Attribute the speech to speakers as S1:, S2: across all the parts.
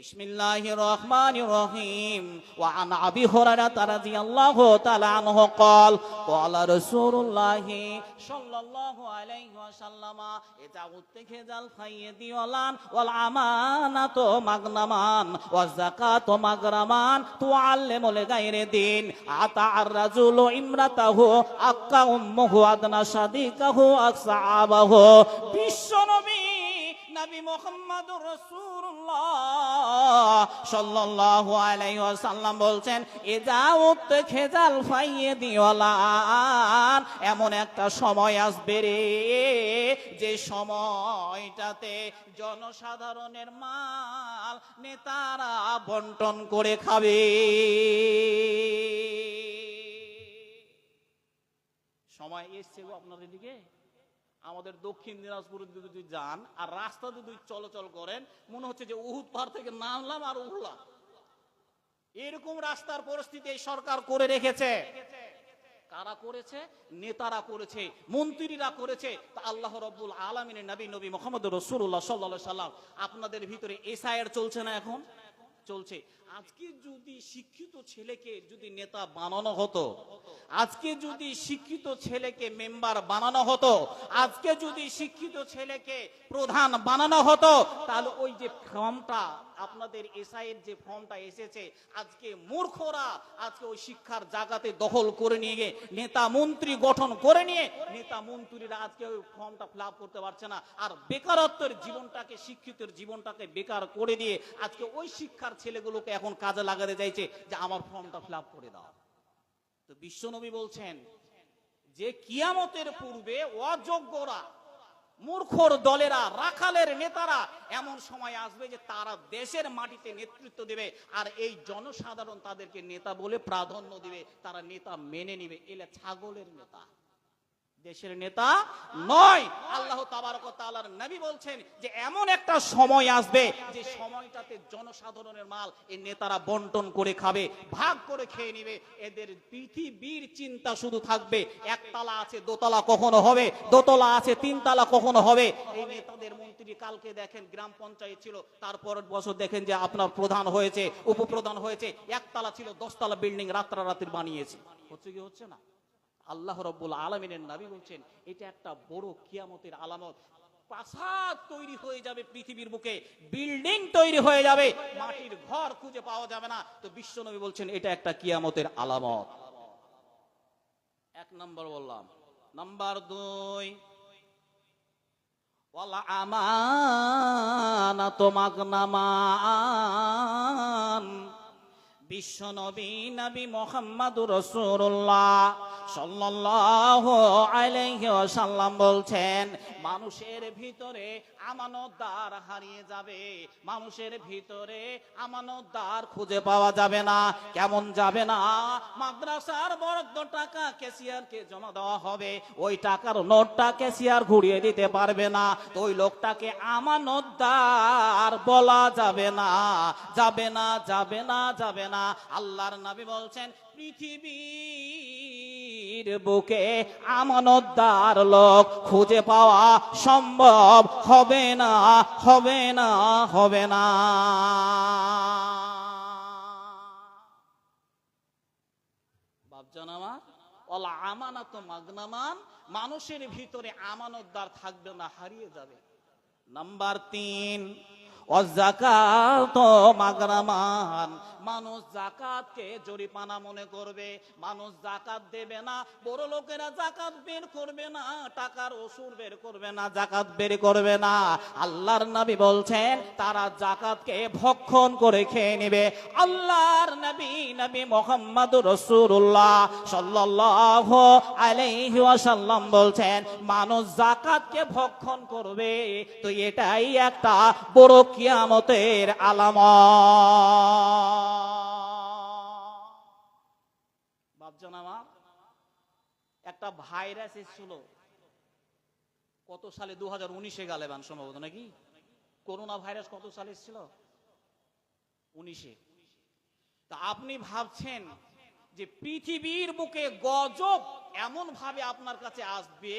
S1: بسم الله الرحمن الرحيم وعن أبي هريرة رضي الله تعالى عنه قال قال رسول الله صلى الله عليه وسلم إذا اتخذ الخيد ولان والأمانة مغنمان والزكاة مغرمان تعلم لغير دين أطاع الرجل امرته أكا أمه أدنى صديقه أكسعابه بالشربين এমন একটা সময় আসবে রে, যে সময়টাতে জনসাধারণের মাল নেতারা বন্টন করে খাবে। সময় এসছে আপনাদের দিকে? আমাদের দক্ষিণ দিনাজপুর যদি যান আর রাস্তা যদি চলাচল করেন, মনে হচ্ছে যে উহুদ পাহাড় থেকে নামলাম আর উঠলাম এরকম রাস্তার পরিস্থিতি সরকার করে রেখেছে। কারা করেছে? নেতারা করেছে, মন্ত্রীরা করেছে। আল্লাহ রব্বুল আলমিনের নবী নবী মোহাম্মদ রসুল্লাহ সাল্লা সাল্লাম। আপনাদের ভিতরে এসআইআর চলছে না এখন? চলছে। আজকে যদি শিক্ষিত ছেলেকে যদি নেতা বানানো হতো, আজকে যদি শিক্ষিত ছেলেকে মেম্বার বানানো হতো, আজকে যদি শিক্ষিত ছেলেকে প্রধান বানানো হতো, তাহলে ওই যে ফর্মটা, আপনাদের এসআই এর যে ফর্মটা এসেছে, আজকে মূর্খরা আজকে ওই শিক্ষার জায়গাতে দখল করে নিয়ে নেতা মন্ত্রী গঠন করে নিয়ে নেতা মন্ত্রীরা আজকে ওই ফর্মটা ফিল করতে পারছে না। আর বেকারত্বের জীবনটাকে, শিক্ষিতের জীবনটাকে বেকার করে দিয়ে আজকে ওই শিক্ষার ছেলেগুলোকে এখন কাজে লাগাতে চাইছে যে আমার ফর্মটা ফিল করে দাও। তো বিশ্বনবী বলছেন, যে কিয়ামতের পূর্বে অযোগ্যরা, মূর্খর দলেরা, রাখালের নেতারা এমন সময় আসবে যে তারা দেশের মাটিতে নেতৃত্ব দেবে আর এই জনসাধারণ তাদেরকে নেতা বলে প্রাধান্য দিবে, তারা নেতা মেনে নিবে। এলে ছাগলের নেতা। দেশের নেতা নয়। আল্লাহ তাবারক নবী বলছেন যে, এমন একটা সময় আসবে যে সময়টাতে জনসাধারণের মাল এই নেতারা বন্টন করে খাবে, ভাগ করে খেয়ে নিবে। এদের পৃথিবীর চিন্তা শুধু থাকবে, একতলা আছে, দোতলা কখনো হবে, দোতলা আছে, তিনতলা কখনো হবে। এই নেতাদের মন্ত্রী কালকে দেখেন, গ্রাম পঞ্চায়েত ছিল তারপরের বছর দেখেন যে আপনার প্রধান হয়েছে, উপপ্রধান হয়েছে, একতলা ছিল, দশতলা বিল্ডিং রাত্রারাত্রি বানিয়েছে। হচ্ছে কি হচ্ছে না? আল্লাহ রব্বুল আলমিনের নাবি বলছেন, এটা একটা বড় কিয়ামতের আলামত। প্রাসাদ তৈরি হয়ে যাবে পৃথিবীর বুকে, বিল্ডিং তৈরি হয়ে যাবে, মাটির ঘর খুঁজে পাওয়া যাবে না। তো বিশ্বনবী বলছেন, এটা একটা কিয়ামতের আলামত। এক নম্বর বললাম। নাম্বার দুই, ওয়ালা আমানাত মাগনামান। বিশ্ব নবী নবী মোহাম্মদ রসুল্লাহ সাল্লাল্লাহু আলাইহি ওয়াসাল্লাম বলছেন, মানুষের ভিতরে আমানত আমানতদার হারিয়ে যাবে, মানুষের ভিতরে আমানত আমানতদার খুঁজে পাওয়া যাবে না। কেমন যাবে না? মাদ্রাসার বরাদ্দ টাকা ক্যাশিয়ারকে জমা দেওয়া হবে, ওই টাকার নোটটা ক্যাশিয়ার ঘুরিয়ে দিতে পারবে না, তো ওই লোকটাকে আমানত আমানতদার বলা যাবে না। যাবে না যাবে না যাবে না। আল্লাহর নবী বলছেন, পৃথিবীর বুকে আমানতদার লোক খুঁজে পাওয়া সম্ভব হবে না হবে না হবে না। ওলা মানুষের ভিতরে আমানতদার থাকবে না, হারিয়ে যাবে। নাম্বার তিন অজাকাত মাগরামান। মানুষ জাকাতকে জরিপানা মনে করবে, মানুষ জাকাত দেবে না, বড় লোকেরা জাকাত বের করবে না, টাকার ওসুর বের করবে না, জাকাত বের করবে না। আল্লাহর নবী বলছেন, তারা জাকাতকে ভক্ষণ করে খেয়ে নেবে। আল্লাহর নবী নবী মোহাম্মদ রসুল্লাহ সাল্লাল্লাহু আলাইহি বলছেন, মানুষ জাকাতকে ভক্ষণ করবে। তো এটাই একটা বড় কিয়ামতের আলাম বাপজন আমার? একটা ভাইরাস এসেছিল। কত সালে? দু হাজার উনিশে গালেবান সম্ভবত, নাকি? করোনা ভাইরাস কত সালে এসেছিল? উনিশে। তা আপনি ভাবছেন যে পৃথিবীর বুকে গজব এমন ভাবে আপনার কাছে আসবে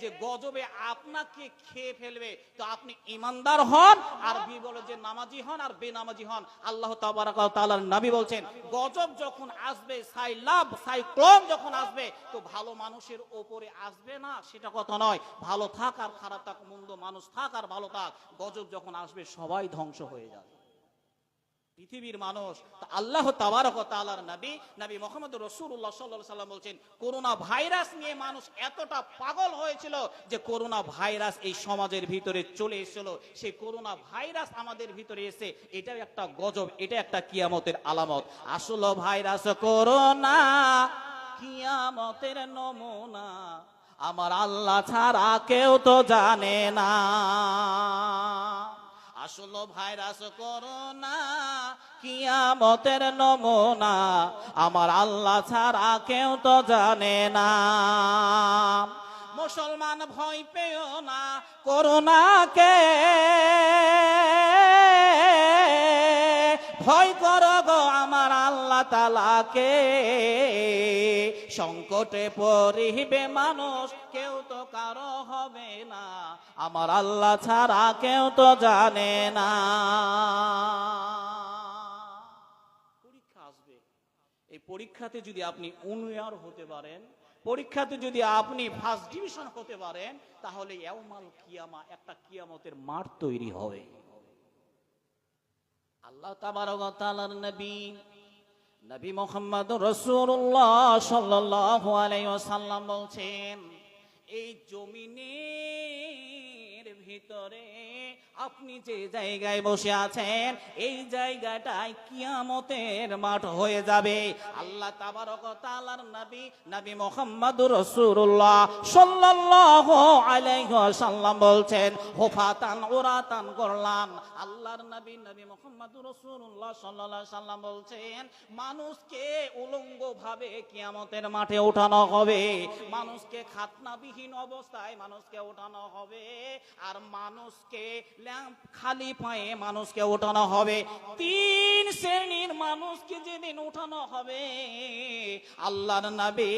S1: যে গজবে আপনাকে খেয়ে ফেলবে। তো আপনি ইমানদার হন আর বি বলে যে নামাজি হন আর বেনামাজি হন। আল্লাহ তাআলার নবী বলছেন, গজব যখন আসবে সাইলাব সাইক্লোন যখন আসবে, তো ভালো মানুষের ওপরে আসবে না, সেটা কথা নয়। ভালো থাক আর খারাপ থাক, মন্দ মানুষ থাক আর ভালো থাক, গজব যখন আসবে, সবাই ধ্বংস হয়ে যাবে। পৃথিবীর মানুষ আল্লাহ তাবারক ও তাআলার নবী নবী মোহাম্মদ রসুল্লাহ সাল্লাল্লাহু সাল্লাম বলছেন, করোনা ভাইরাস নিয়ে মানুষ এতটা পাগল হয়েছিল যে করোনা ভাইরাস এই সমাজের ভিতরে চলে এসেছিল। সেই করোনা ভাইরাস আমাদের ভিতরে এসে এটাও একটা গজব, এটা একটা কিয়ামতের আলামত। আসল ভাইরাস করোনা, কিয়ামতের নমুনা। আমার আল্লাহ ছাড়া কেউ তো জানে না। আসল ভাইরাস করোনা, কিয়ামতের নমুনা। আমার আল্লাহ ছাড়া কেউ তো জানে না। মুসলমান ভয় পেও না, করোনাকে। ভয় করো গো আমার আল্লাহ তালাকে সংকটে পরিবে মানুষ, কেউ তো কারও হবে না। আমার আল্লাহ ছাড়া কেউ তো জানে না। পরীক্ষা আসবে। এই পরীক্ষাতে যদি আপনি উন্নয়ন হতে পারেন, পরীক্ষাতে যদি আপনি ফার্স্ট ডিভিশন হতে পারেন, তাহলে এওমাল কিয়ামা একটা কিয়ামতের মাঠ তৈরি হবে। আল্লাহ তাবারক ওয়া নবী নবী মোহাম্মদ রাসূলুল্লাহ সাল্লাল্লাহু আলাইহি ওয়াসাল্লাম বলছেন, এই জমিনের ভিতরে আপনি যে জায়গায় বসে আছেন, এই জায়গাটায় কিয়ামতের মাঠ হয়ে যাবে। আল্লাহ তাবারক তাআলার নবী নবী মুহাম্মদুর রাসূলুল্লাহ সাল্লাল্লাহু আলাইহি ওয়াসাল্লাম বলছেন, হুফাতান উরাতান করলাম আল্লাহর নবী নবী মুহাম্মদুর রাসূলুল্লাহ সাল্লাল্লাহু আলাইহি সাল্লাম বলছেন, মানুষকে উলঙ্গ ভাবে কিয়ামতের মাঠে ওঠানো হবে। মানুষকে খাতনাবিহীন অবস্থায় মানুষকে ওঠানো হবে। আর মানুষকে খালি পায়ে মানুষকে ওঠানো হবে। তিন শ্রেণির মানুষকে যেদিন ওঠানো হবে, আল্লাহর নবী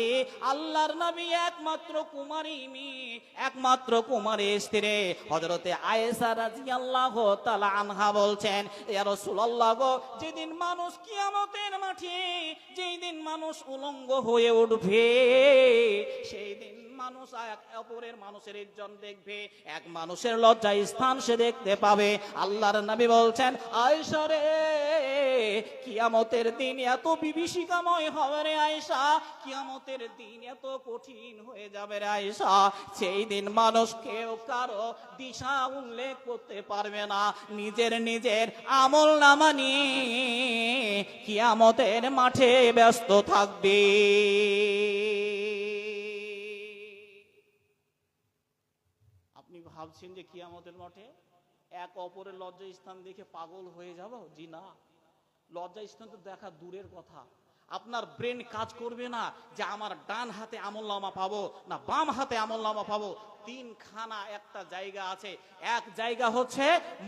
S1: আল্লাহর নবী একমাত্র কুমারী মি একমাত্র কুমারী স্ত্রী। হজরতে আয়েশা রাদিয়াল্লাহু তাআলা আনহা বলছেন ইয়া রাসূলুল্লাহ গো, যেদিন মানুষ কিয়ামতের মাঠে যেই দিন মানুষ উলঙ্গ হয়ে উঠবে সেই দিন মানুষ এক অপরের মানুষের ইজ্জত দেখবে। এক মানুষের লজ্জা স্থান সে দেখতে পাবে। আল্লাহর নবী বলছেন, আয়েশা রে, কিয়ামতের দিন এত বিভীষিকাময় হবে রে আয়েশা। কিয়ামতের দিন এত কঠিন হয়ে যাবে রে আয়েশা। সেই দিন মানুষ কেউ কারও দিশা উল্লেখ করতে পারবে না। নিজের নিজের আমল নামা নিয়ে কিয়ামতের মাঠে ব্যস্ত থাকবে। ভাবছেন যে কিয়ামতের মাঠে এক অপরের লজ্জা স্থান দেখে পাগল হয়ে যাব? জি না। লজ্জা স্থান তো দেখা দূরের কথা। আপনার ব্রেন কাজ করবে না যে আমার ডান হাতে আমল নামা পাবো না বাম হাতে আমল নামা পাবো। তিনখানা একটা জায়গা আছে। এক জায়গা হচ্ছে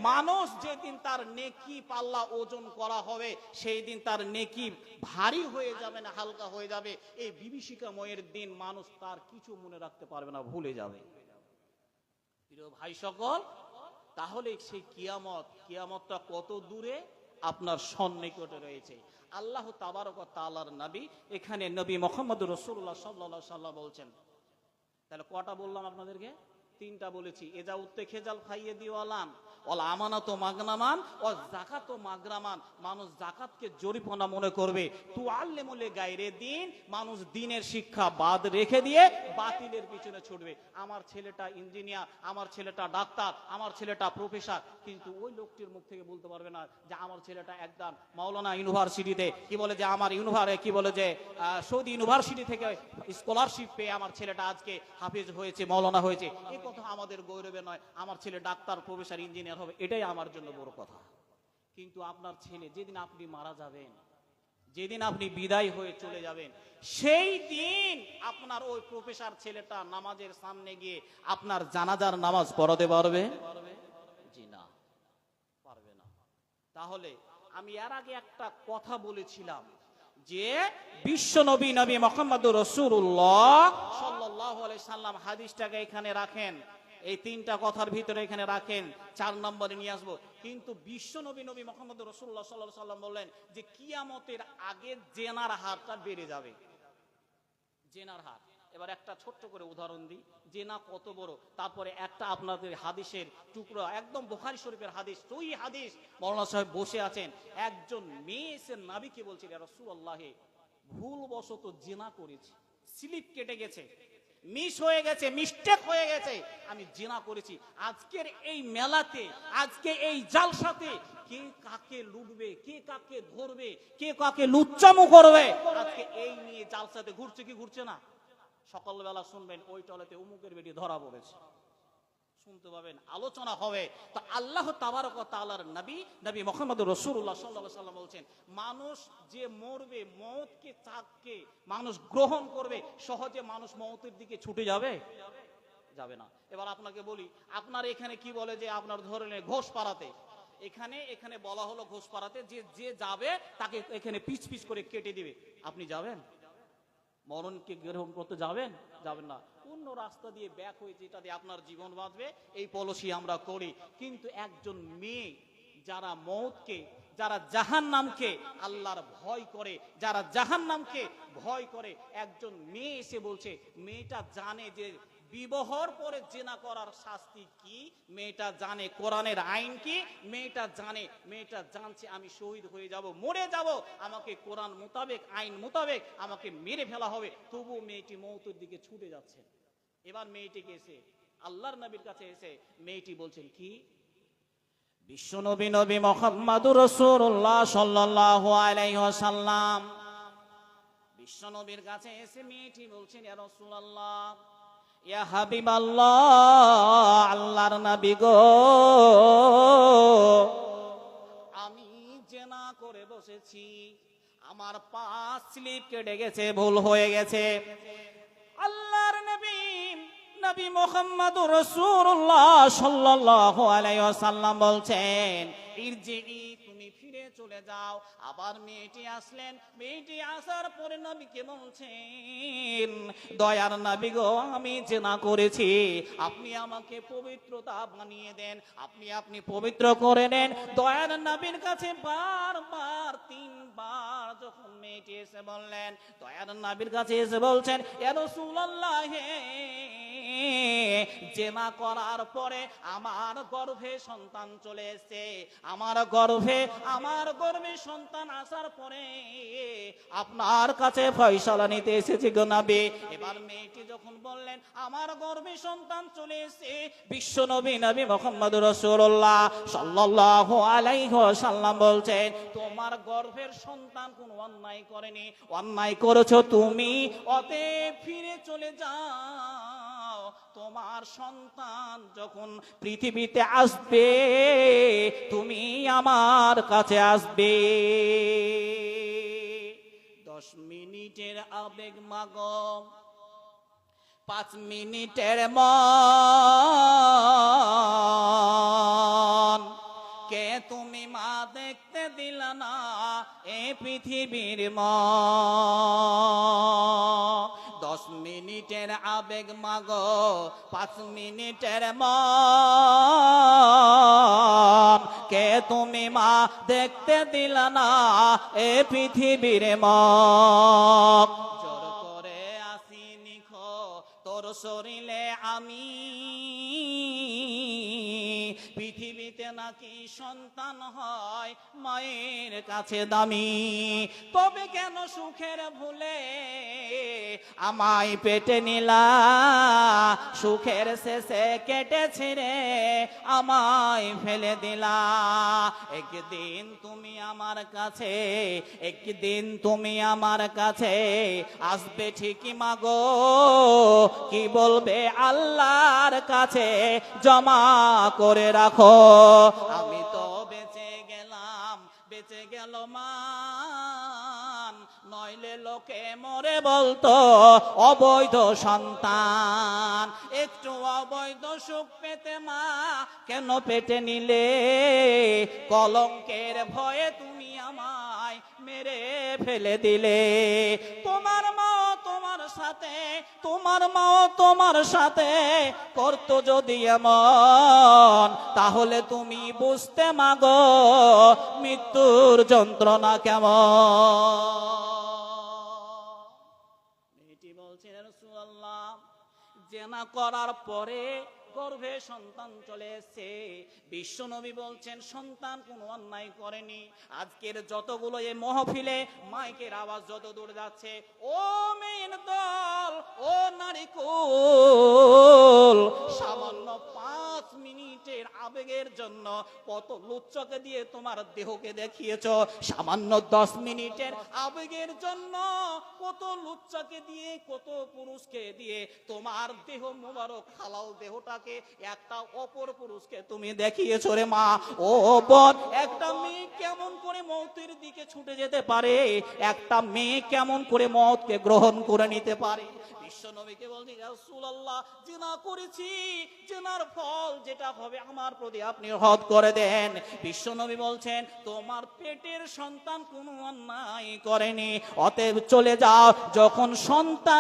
S1: মানুষ যেদিন তার নেকি পাল্লা ওজন করা হবে সেই দিন তার নেকি ভারী হয়ে যাবে না হালকা হয়ে যাবে। এই বিভীষিকাময়ের দিন মানুষ তার কিছু মনে রাখতে পারবে না, ভুলে যাবে। প্রিয় ভাই সকল তাহলে সেই কিয়ামত, কিয়ামতটা কত দূরে? আপনার সন্নিকটে রয়েছে। আল্লাহ তাবারক তালার নবী এখানে নবী মোহাম্মদ রসুল্লাহ সাল্লাহ সাল্লাহ বলছেন। তাহলে কটা বললাম আপনাদেরকে? তিনটা বলেছি। এজা উত্তে খেজাল খাইয়ে দিওয়ালান। অল আমানত মাগনামান ও জাকাত মাগরামান। মানুষ জাকাতকে জরিপনা মনে করবে। তু আল্লে মলে গাইরে দিন, মানুষ দিনের শিক্ষা বাদ রেখে দিয়ে বাতিলের পিছনে ছুটবে। আমার ছেলেটা ইঞ্জিনিয়ার, আমার ছেলেটা ডাক্তার, আমার ছেলেটা প্রফেসর। কিন্তু ওই লোকটির মুখ থেকে বলতে পারবে না যে আমার ছেলেটা একদম মাওলানা ইউনিভার্সিটিতে। কি বলে যে আমার ইউনিভারে, কি বলে যে সৌদি ইউনিভার্সিটি থেকে স্কলারশিপ পেয়ে আমার ছেলেটা আজকে হাফিজ হয়েছে মৌলানা হয়েছে। এই কথা আমাদের গৌরবে নয়। আমার ছেলে ডাক্তার, প্রফেসর, ইঞ্জিনিয়ার হবে, এটাই আমার জন্য বড় কথা। কিন্তু আপনার ছেলে, যেদিন আপনি মারা যাবেন, যেদিন আপনি বিদায় হয়ে চলে যাবেন, সেই দিন আপনার ওই প্রফেসর ছেলেটা নামাজের সামনে গিয়ে আপনার জানাজার নামাজ পড়াতে পারবে? জি না, পারবে না। তাহলে আমি এর আগে একটা কথা বলেছিলাম যে বিশ্ব নবী নবী মোহাম্মদ রসুল্লাহ সাল্লাহ সাল্লাম হাদিসটাকে এখানে রাখেন। এই তিনটা কথার ভিতরে এখানে রাখেন, চার নম্বরে নিয়ে আসব। কিন্তু বিশ্ব নবী নবী মোহাম্মদ রসুল্লাহ সাল্লাহ সাল্লাম বললেন যে, কিয়ামতের আগে জেনার হারটা বেড়ে যাবে। জেনার হার। এবার একটা ছোট্ট করে উদাহরণ দিই। জেনা কত বড়? তারপরে একটা আপনাদের হাদিসের টুকরো, একদম বুখারি শরীফের হাদিস সই হাদিস। মৌলানা সাহেব বসে আছেন। একজন মেয়ে এসে নাবিকে বলছিল রসুল আল্লাহে ভুলবশত জেনা করেছি। স্লিপ কেটে গেছে। মিস হয়ে গেছে মিস্টেক হয়ে গেছে। আমি জেনা করেছি। আজকের এই মেলাতে, আজকে এই জালসাতে কে কাকে লুটবে, কে কাকে ধরবে, কে কাকে লুচ্চামু করবে, আজকে এই নিয়ে জালসাতে ঘুরছে কি ঘুরছে না? সকালবেলা শুনবেন, ওই টলেতে উমুকের বেটি ধরা পড়েছে। শুনতে পাবেন, আলোচনা হবে। তো আল্লাহ তাবারক তাআলার নবী নবী মোহাম্মদ রসুল্লাহ সাল্লাহ সাল্লাম বলছেন, মানুষ যে মরবে, মৌতকে চাককে মানুষ গ্রহণ করবে, সহজে মানুষ মৌতের দিকে ছুটে যাবে? যাবে না। এবার আপনাকে বলি, আপনার এখানে কি বলে যে আপনার ধরে নেই ঘোষ পাড়াতে? এখানে এখানে বলা হলো ঘোষ পাড়াতে, যে যে যাবে তাকে এখানে পিচ পিচ করে কেটে দিবে। আপনি যাবেন? মরণকে গ্রহণ করতে যাবেন? যাবেন না। অন্য রাস্তা দিয়ে ব্যাক হয়ে যেটা দিয়ে আপনার জীবন বাঁচবে, এই পলিসি আমরা করি। কিন্তু একজন মেয়ে যারা মৌতকে যারা জাহান নামকে আল্লাহর ভয় করে, যারা জাহান নামকে ভয় করে, একজন মেয়ে এসে বলছে, মেয়েটা জানে যে বিবাহর পরে জেনা করার শাস্তি কি? মেয়েটা জানে কোরআনের আইন কি? মেয়েটা জানে, মেয়েটা জানছে আমি শহীদ হয়ে যাব, মরে যাব, আমাকে কোরআন মোতাবেক, আইন মোতাবেক আমাকে মেরে ফেলা হবে। তবু মেয়েটি মৌতের দিকে ছুটে যাচ্ছে। এবার মেয়েটিকে এসে, আল্লাহর নবীর কাছে এসে মেয়েটি বলছেন, কি? বিশ্ব নবী মোহাম্মদুর রসুল্লাহ হাবিবাল্লাহ, আল্লাহর নবী আমি জেনা করে বসেছি, আমার পা স্লিপ কেটে গেছে, ভুল হয়ে গেছে। আল্লাহর নবী নবী মোহাম্মদ রসুল্লাহ সাল্লাহ আলাইহি ওয়াসাল্লাম বলছেন তুমি চলে যাও। আবার মেয়েটি আসলেন। মেয়েটি আসার পরে নবীকে বলছেন, দয়ার নবী গো, আমি জেনা করেছি। আপনি আমাকে পবিত্রতা বানিয়ে দেন। আপনি আপনি পবিত্র করে নেন। দয়ার নবীর কাছে বারবার, তিনবার যখন মেয়েটি এসে বললেন, দয়ার নবীর কাছে এসে বলছেন, এ রাসূলুল্লাহ হে জেনা করার পরে আমার গর্ভে সন্তান চলে এসেছে। আমার গর্ভে আমার গর্ভে সন্তান আসার পরে আপনার কাছে ফয়সালা নিতে এসেছি গো এবার মেয়েটি যখন বললেন, আমার গর্ভে সন্তান চলে এসেছে, বিশ্ব নবী নবী মোহাম্মদ রসুল্লাহ সাল্লাল্লাহু আলাইহি ওয়াসাল্লাম বলছেন, তোমার গর্ভের সন্তান কোন অন্যায় করেনি। অন্যায় করেছ তুমি অতে ফিরে চলে যাও। তোমার সন্তান যখন পৃথিবীতে আসবে, তুমি আমার কাছে আসবে। দশ মিনিটের আবেগ মাগম পাঁচ মিনিটের মন। কে তুমি মা দেখতে দিল না এ পৃথিবীর ম দশ মিনিটের আবেগ মাগ, পাঁচ মিনিটের মন কে তুমি মা দেখতে দিল না এ পৃথিবীর ম? করে আসি খো তোর শরীরে আমি নাকি সন্তান হয় মায়ের কাছে দামি? তবে কেন সুখের ভুলে আমায় পেটে নিলা? সুখের শেষে কেটেছে রে, আমায় ফেলে দিলা। একদিন তুমি আমার কাছে, একদিন তুমি আমার কাছে আসবে ঠিকই মাগো। কি বলবে আল্লাহর কাছে? জমা করে রাখো। আমি তো বেঁচে গেলাম, বেঁচে গেল মান। নইলে লোকে মরে বলতো, অবৈধ সন্তান। একটু অবৈধ সুখ পেতে মা কেন পেটে নিলে? কলঙ্কের ভয়ে তুমি আমায় মেরে ফেলে দিলে। তোমার মাও তোমার সাথে, তোমার মাও তোমার সাথে করতো যদি এমন, তাহলে তুমি বুঝতে মাগো মৃত্যুর যন্ত্রণা কেমন? মেয়েটি বলছেন রাসূলুল্লাহ, জেনা করার পরে গর্ভে সন্তান চলে এসেছে। বিশ্বনবী বলছেন, সন্তান কোনো অন্যায় করেনি। আজকের যতগুলো এই মহফিলে মাইকের আওয়াজ যত দূর যাচ্ছে, ও মেন দল, ও নারীকুল সামান্য পাঁচ মিনিটের আবেগের জন্য কত লুচ্চকে দিয়ে তোমার দেহকে দেখিয়েছ, সামান্য দশ মিনিটের আবেগের জন্য কত লুচ্চাকে দিয়ে, কত পুরুষকে দিয়ে তোমার দেহ মোবারক হালাল দেহটাকে একটা অপর পুরুষকে তুমি দেখিয়েছো রে মা। ও বোন একটা মেয়ে কেমন করে মৌতের দিকে ছুটে যেতে পারে? একটা মেয়ে কেমন করে মতকে গ্রহণ করে নিতে পারে? আমার প্রতি আপনি করে দেন। বিশ্ব নবী বলছেন, তোমার পেটের সন্তান কোনো করেনি। অতএব চলে যাও, যখন সন্তান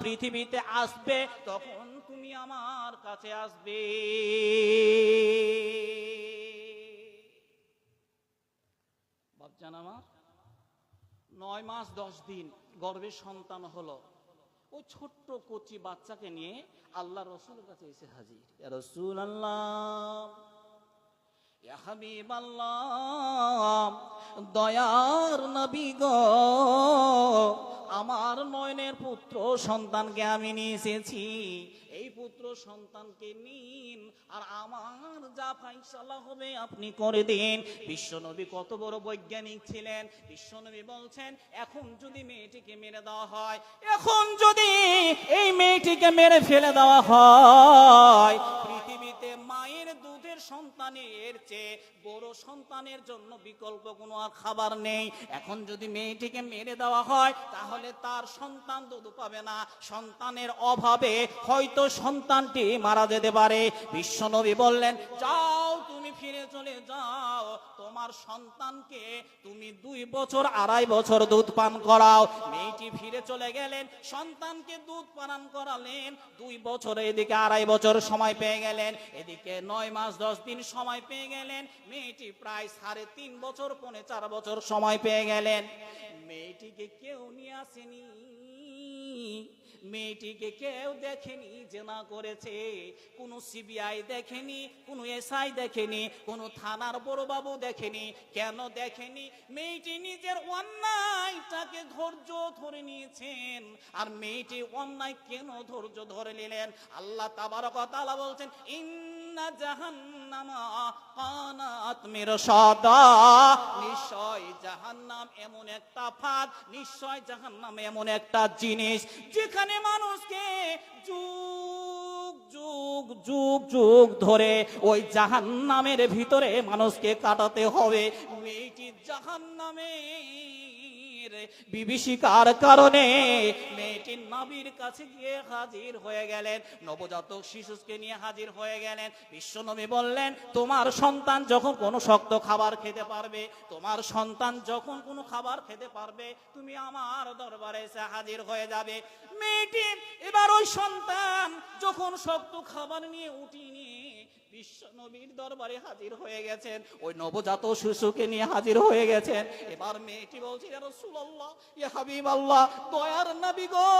S1: পৃথিবীতে আসবে, তখন আমার কাছে আসবে। বাপজান আমার, নয় মাস দশ দিন গর্ভে সন্তান হলো। ওই ছোট্ট কচি বাচ্চাকে নিয়ে আল্লাহ রসুলের কাছে এসে হাজির। রসুল আল্লাহ দয়ার নবী গো, আমার নয়নের পুত্র সন্তানকে আমি নিয়ে এসেছি। এই পুত্র সন্তানকে নিন, আর আমার যা ফাইসালা হবে আপনি করে দিন। বিশ্বনবী কত বড় বৈজ্ঞানিক ছিলেন। বিশ্বনবী বলছেন, এখন যদি মেয়েটিকে মেরে দেওয়া হয়, এখন যদি এই মেয়েটিকে মেরে ফেলে দেওয়া হয়, পৃথিবীতে মায়ের দুধের সন্তানের চেয়ে বড় সন্তানের জন্য বিকল্প কোনো আর খাবার নেই। এখন যদি মেয়েটিকে মেরে দেওয়া হয়, তাহলে তার সন্তান দুধ পাবে না। সন্তানের অভাবে হয়তো সন্তানটি মারা যেতে পারে। বিশ্বনবী বললেন, যাও, তুমি ফিরে চলে যাও। তোমার সন্তানকে তুমি দুই বছর, আড়াই বছর দুধ পান করাও। মেয়েটি ফিরে চলে গেলেন, সন্তানকে দুধ পান করালেন। দুই বছর এদিকে, আড়াই বছর সময় পেয়ে গেলেন। এদিকে নয় মাস, দশ দিন সময় পেয়ে গেলেন। মেয়েটি প্রায় সাড়ে তিন বছর, পৌনে চার বছর সময় পেয়ে গেলেন। মেয়েটিকে কেউ নিয়ে আসেনি। মেয়েটিকে কেউ দেখেনি, জেনা করেছে। কোনো সিবিআই দেখেনি, কোনো এসআই দেখেনি, কোনো থানার বড়বাবু দেখেনি, কেন দেখেনি? মেয়েটি নিজের অন্যায়টাকে ধৈর্য ধরে নিয়েছেন। আর মেয়েটি অন্যায় কেন ধৈর্য ধরে নিলেন? আল্লাহ তাবারক কথা বলছেন জাহান্নামা জাহান্নাম এমন একটা জাহান্নাম জিনিস, যেখানে মানুষকে যুগ যুগ যুগ যুগ ধরে ওই জাহান্নামের ভিতরে মানুষকে কাটাতে হবে। মেয়েটি জাহান্নামের বিভীষিকার কারণে নবীর কাছে গিয়ে হাজির হয়ে গেলেন। নবজাতক শিশুকে নিয়ে হাজির হয়ে গেলেন। বললেন, তোমার সন্তান যখন কোনো শক্ত খাবার খেতে পারবে, তোমার সন্তান যখন কোনো খাবার খেতে পারবে, তুমি আমার দরবারে এসে হাজির হয়ে যাবে। মেয়েটি এবার ওই সন্তান যখন শক্ত খাবার নিয়ে উঠি নিয়ে বিশ্ব নবীর দরবারে হাজির হয়ে গেছেন। ওই নবজাত শিশুকে নিয়ে হাজির হয়ে গেছেন। এবার মেয়েটি বলছে রাসূলুল্লাহ, ইয়া হাবিবাল্লাহ, দয়ার নবী গো,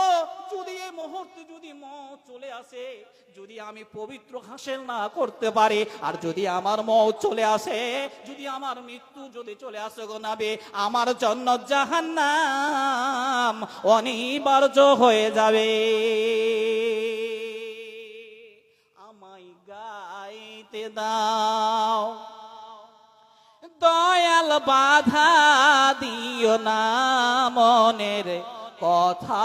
S1: যদি এই মুহূর্তে যদি মত চলে আসে, যদি আমি পবিত্র হাসিল না করতে পারি, আর যদি আমার মত চলে আসে, যদি আমার মৃত্যু যদি চলে আসে গো নবী, আমার জন্য জাহান্নাম অনিবার্য হয়ে যাবে। দাও। দয়াল বাধা দিও না মনের কথা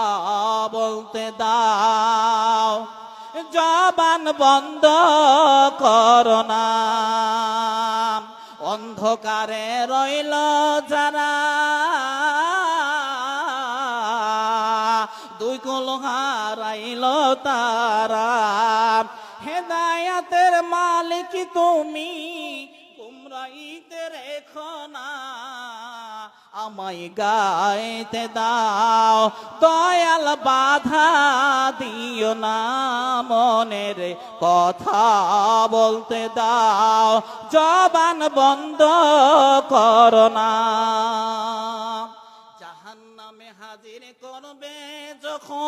S1: বলতে দাও। জবান বন্ধ করো না। অন্ধকারে রইল যারা। দুই কল হারাইল তারা। মালিক তুমি গুমরাইতের রেখো না, আমায় গাইতে দাও, দয়াল বাধা দিও না, মনের কথা বলতে দাও, জবান বন্ধ করো না। জাহান নামে হাজির করবে যখন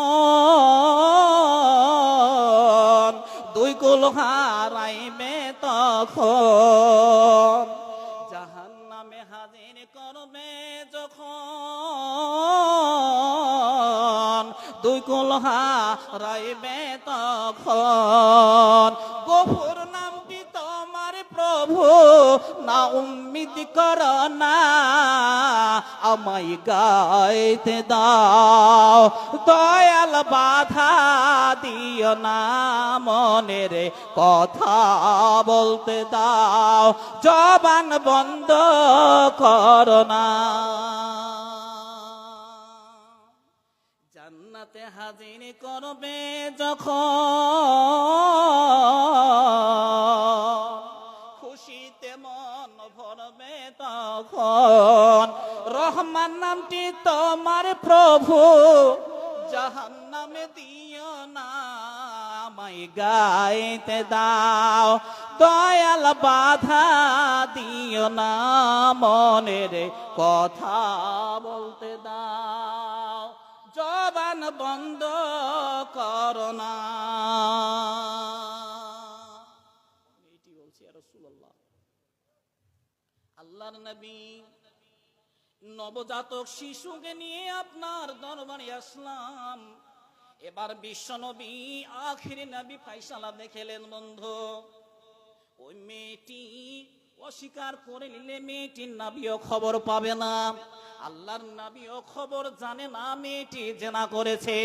S1: দুই কুল হারাইবে তখন। জাহান নামে হাজির করবে যখন। দুই কুল হারাইবে তখন। গফুর নামটি তোমার প্রভু না উম্মিদ কর না আমায় গাইতে দাও। দয়াল বাধা দিও না মনের কথা বলতে দাও। জবান বন্ধ কর না। হাজির করবে যখন তখন। রহমান নামটি তোমার প্রভু জাহান নামে দিও না, আমায় গাইতে দাও। দয়াল বাধা দিও না, মনের কথা বলতে দাও। জবান বন্ধ করো নবী। নবজাতক শিশুকে নিয়ে আপনার দরবারে আসলাম। এবার বিশ্ব নবী, আখির নবী ফাইসালা দেখেলেন, বন্ধু, ওই মেয়েটি অস্বীকার করে নিলে মেয়েটির নাবিও খবর পাবে না। আল্লাহর নাবিও খবর জানে না মেয়েটি জেনা করেছে।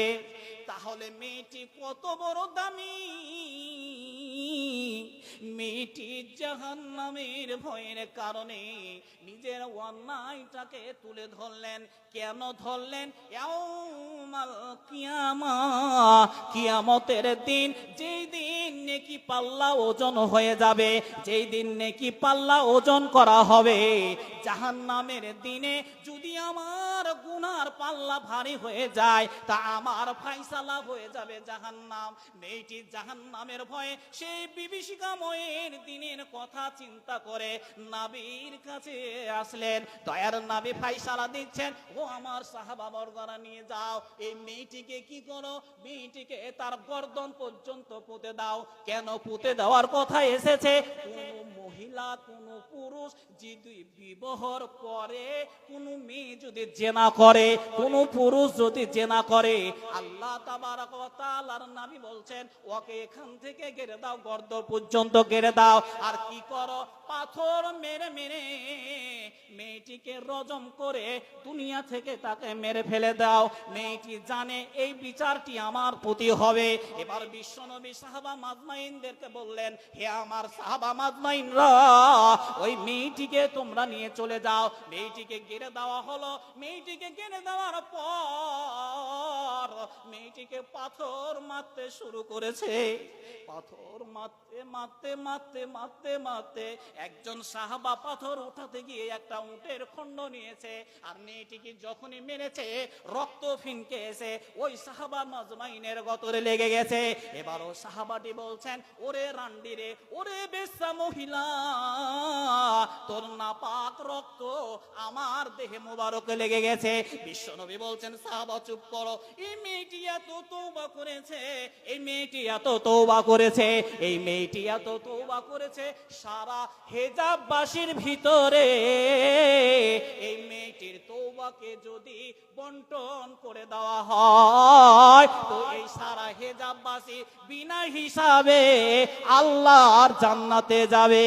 S1: তাহলে মেয়েটি কত বড় দামি? মেয়েটি জাহান নামের ভয়ের কারণে নিজের অন্যায়টাকে তুলে ধরলেন। কেন ধরলেন? কিয়ামা, কিয়ামতের দিন যেই দিন নেকি পাল্লা ওজন হয়ে যাবে, যেই দিন নেকি পাল্লা ওজন করা হবে। জাহান নামের দিনে যদি আমার গুনার পাল্লা ভারী হয়ে যায়, তা আমার ফাইসালা হয়ে যাবে জাহান নাম মেয়েটি জাহান নামের ভয়ে সেই বিভীষিকাময়ের দিনের কথা চিন্তা করে নাবির কাছে আসলেন। দয়ার নাবি ফাইসালা দিচ্ছেন, ও আমার সাহাবা বর্গরা নিয়ে যাও, এই মেয়েটিকে কি করো? মেয়েটিকে তার গর্দন পর্যন্ত পুঁতে দাও। কেন পুঁতে দেওয়ার কথা এসেছে? মহিলা, কোন পুরুষ, যদি বিবাহর পরে কোন মেয়ে যদি জেনা করে, কোন পুরুষ যদি জেনা করে, আল্লাহ নবী বলছেন, ওকে এখান থেকে গেড়ে দাও গর্দ পর্যন্ত গেড়ে দাও। আর কি করো? পাথর মেরে মেরে মেয়েটিকে রজম করে দুনিয়া থেকে তাকে মেরে ফেলে দাও। মেয়েটি জানে এই বিচারটি আমার প্রতি হবে। এবার বিশ্বনবী সাহাবা মাজমাইনদেরকে বললেন, হে আমার সাহাবা মাজমাইনরা, ওই মেয়েটিকে তোমরা নিয়ে চলে যাও। মেয়েটিকে গেড়ে দেওয়া হলো। মেয়েটিকে গেড়ে দেওয়ার পর মেয়েটিকে পাথর মারতে শুরু করেছে। পাথর মারতে মারতে মারতে মারতে মারতে একজন সাহাবা পাথর উঠাতে গিয়ে একটা উটের খণ্ড নিয়েছে আর মেয়েটিকে যখনই মেরেছে, রক্ত ফিনকে এসে ওই সাহাবা মাজমাইনের গতরে লেগে গেছে। এবার ও সাহাবাটি বলছেন, ওরে রান্ডি রে ওরে বেশ্যা মহিলা, তোর নাপাক রক্ত আমার দেহে মোবারকে লেগে গেছে। বিশ্বনবী বলছেন, সাহাবা, চুপ করো। এই মেয়েটি এত তৌবা করেছে, এই মেয়েটি এত তৌবা করেছে, এই মেয়েটি এত তৌবা করেছে, সারা হেজাববাসীর ভিতরে এই মেয়েটির তৌবাকে যদি বন্টন করে দেওয়া হয়, তো এই সারা হেজাববাসী বিনা হিসাবে আল্লাহর জান্নাতে যাবে।